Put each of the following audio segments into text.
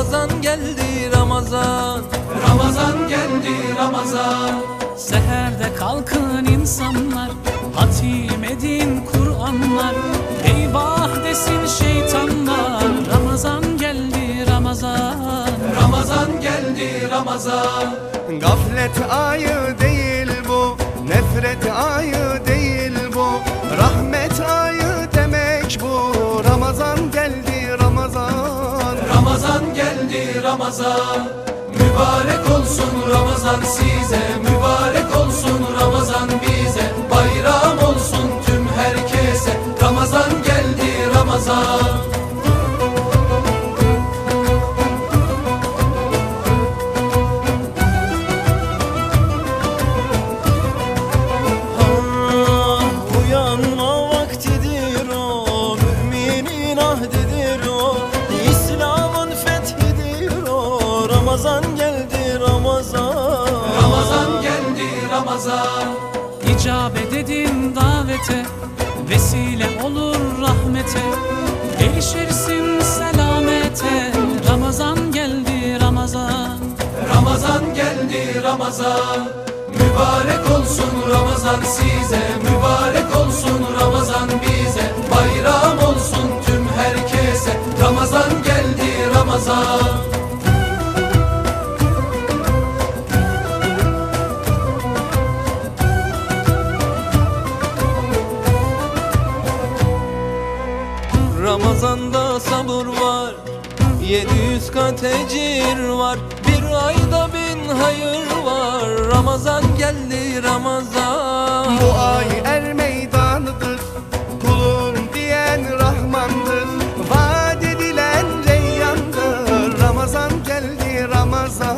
Ramazan geldi Ramazan. Ramazan geldi Ramazan. Seherde kalkın insanlar Hatim edin Kur'anlar. Eyvah desin şeytanlar Ramazan geldi Ramazan. Ramazan geldi Ramazan. Gaflet ayı değil bu Nefret ayı değil bu. Rahmet ayı Ramazan. Mübarek olsun Ramazan size. Mübarek olsun Ramazan Ramazan geldi Ramazan. Ramazan geldi Ramazan. İcabet edin davete Vesile olur rahmete. Erişirsin selamete. Ramazan geldi Ramazan. Ramazan geldi Ramazan. Mübarek olsun Ramazan size. Mübarek olsun Ramazan bize Ramazanda sabır var 700 kat ecir var. Bir ayda bin hayır var Ramazan geldi Ramazan. Bu ay er meydanıdır Kulum diyen Rahmandır. Vaat edilen reyyandır Ramazan geldi Ramazan.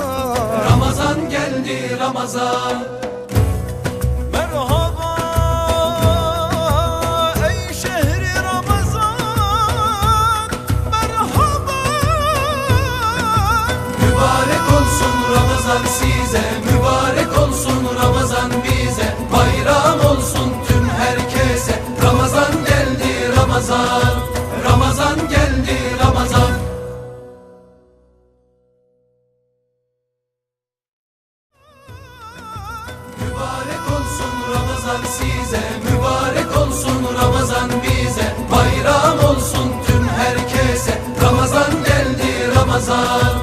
Ramazan geldi Ramazan Ramazan size Mübarek olsun Ramazan bize Bayram olsun tüm herkese. Ramazan geldi Ramazan Ramazan geldi Ramazan. Mübarek olsun Ramazan size Mübarek olsun Ramazan bize. Bayram olsun tüm herkese. Ramazan geldi Ramazan